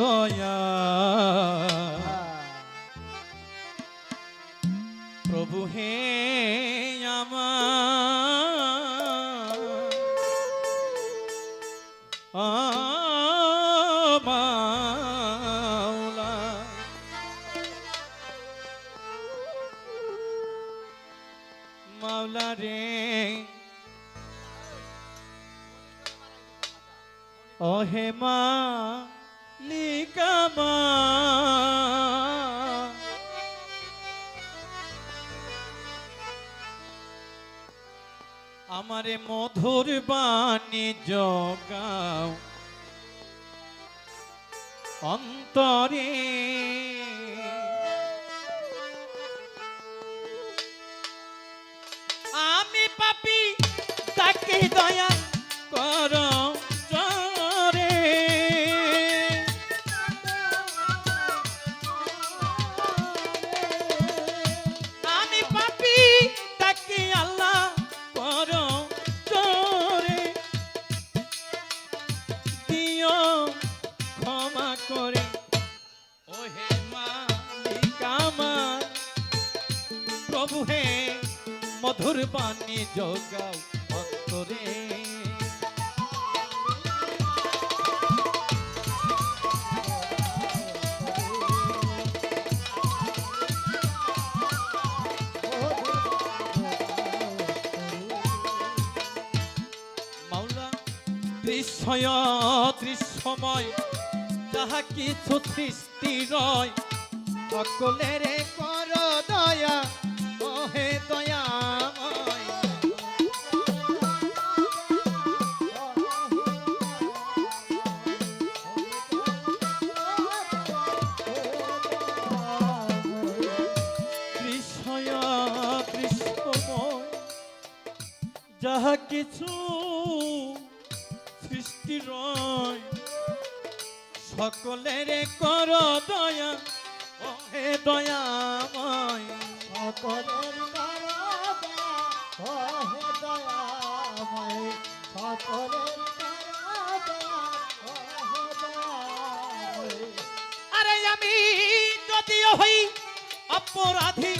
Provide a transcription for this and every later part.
দয়া প্রভু হে মাওলা। মাওলা মা। আমারে মধুর বাণী জগাও। অন্তরে আমি পাপি তাকে দয়া প্রভু মধুর বাণী যোগাও অন্তরে। দৃশ্যয় দৃশ্যময় যাহা কিছু সৃষ্টি রয় সকলের কর দয়া যাহা কিছু সৃষ্টি রয় সকলের কর দয়া ওহে দয়াময় সকলের ওহে দয়াময়, সকলের। আরে আমি যদিও হই অপরাধী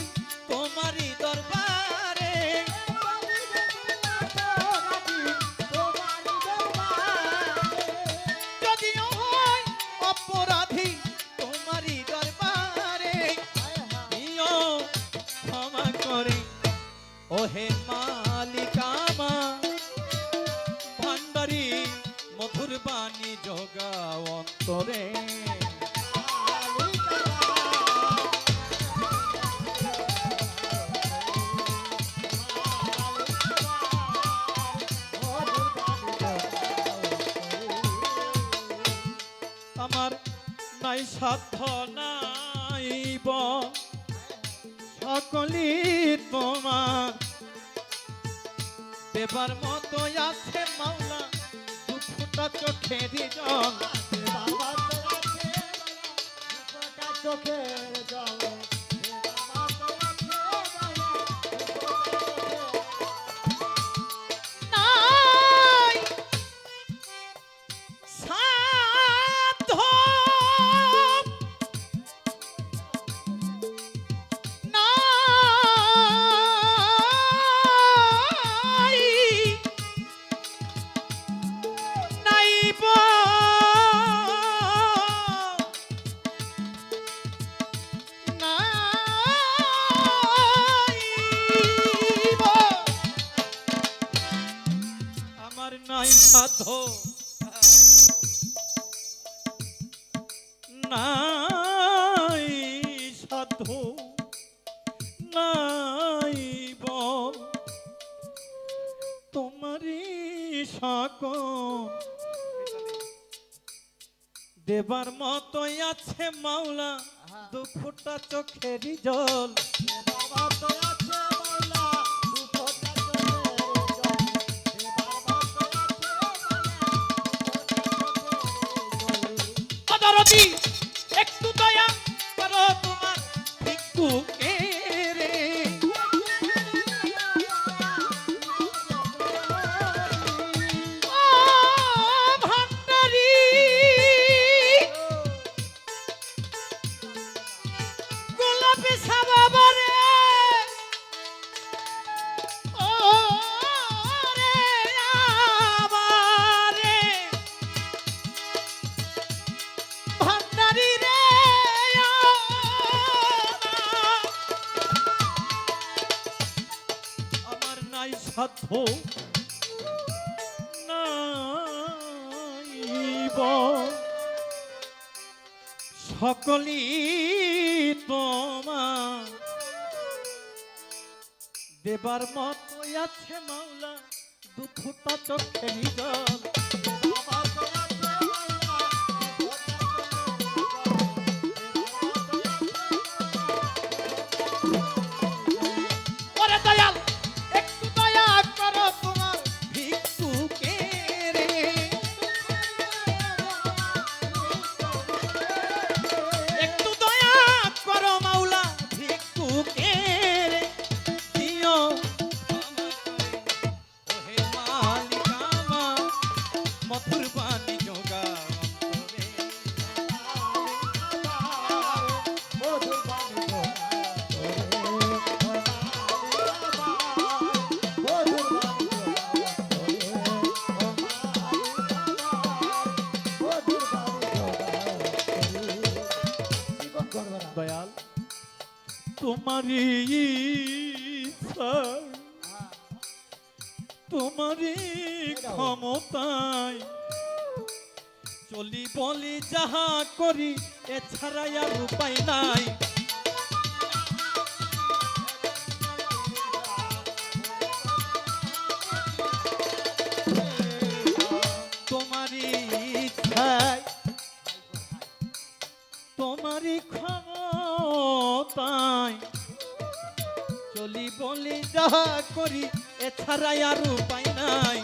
সাধ্য নাইব। সকলি তোমার। দেবার মতো আছে মাওলা দুটা চোখের জল। চোখের জল। সাধ্য নাই সাধ্য নাই বল। তোমারই সাক দেবার মতোই আছে মাওলা দুঃখটা চোখেরই জল। বাবা তো সাধ্য নাইব। সকলি তোমা দেবার মতো আছে মাওলা দুঃখটা চোখে জল তোমারই তোমারি ক্ষমতায় চলি বলি যাহা করি এছাড়া আর উপায় নাই। যাহা করি এছাড়াই আর উপায় নাই।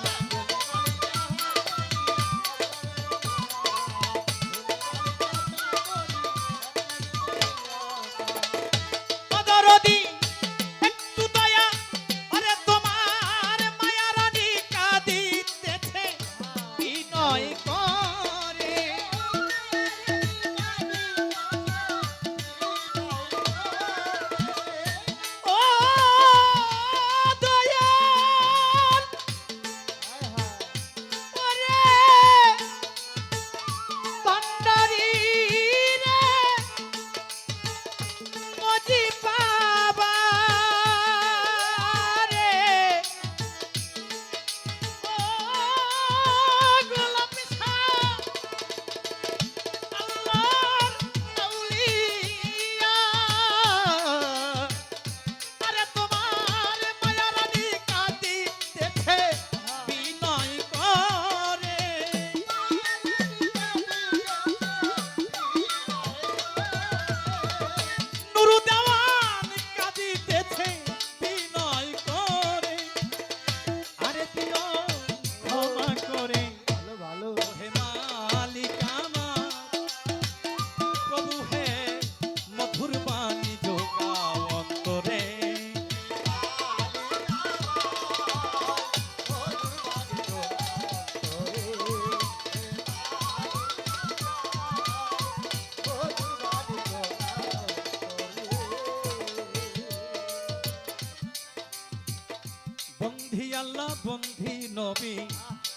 বন্ধি আল্লাহ বন্ধি নবী।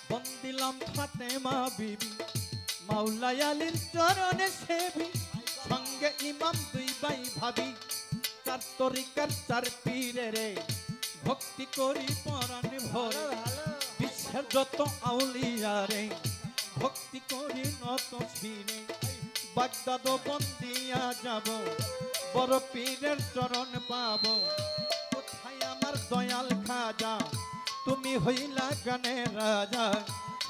বন্দিলাম ফাতেমা বিবি মাওলাই আলীর চরণে সেবি। সঙ্গে ইমাম দুই ভাই ভাবি, চার তরিকার চার পীরে রে। ভক্তি করি পরাণ ভরে, বিশ্বের যত আউলিয়া রে। ভক্তি করি নত শিরে বাগদাদ বন্দিয়া যাব বড় পীরের চরণ পাব। কোথায় আমার দয়াল খাজা? তুমি হইলা গানের রাজা,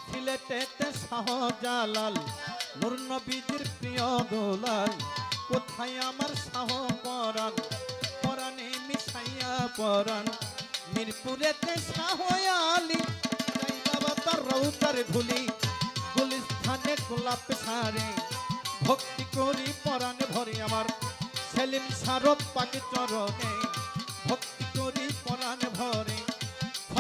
সিলেটেতে শাহজালাল নূর নবীজির প্রিয় দোলাল। কোথায় আমার শাহ পরাণ? পরাণে মিশাইয়া পরাণ। মিরপুরেতে শাহ যাই বাবা তার রৌতার ধুলি, গুলিস্থানে গোলাপ সারে। ভক্তি করি পরাণ ভরে আমার, সেলিম সারব পাকে চরণে। ভক্তি করি পরাণ ভরে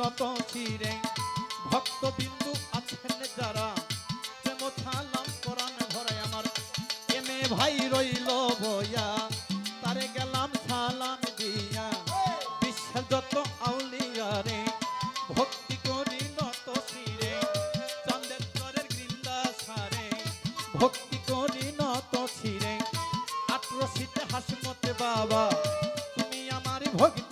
নত চিরে। ভক্তবিন্দু আছেন যারা, প্রেম থালাম পরাণ ঘরে আমার। এমে ভাই রইল বয়া তারে গেলাম সালাম দিয়া। বিশ্বের যত আউলিয়ারে, ভক্তি করি নত চিরে। চাঁদের চরের গৃন্দা সারে, ভক্তি করি নত চিরে। আঠারো হাসমতে বাবা, তুমি আমার ভক্তি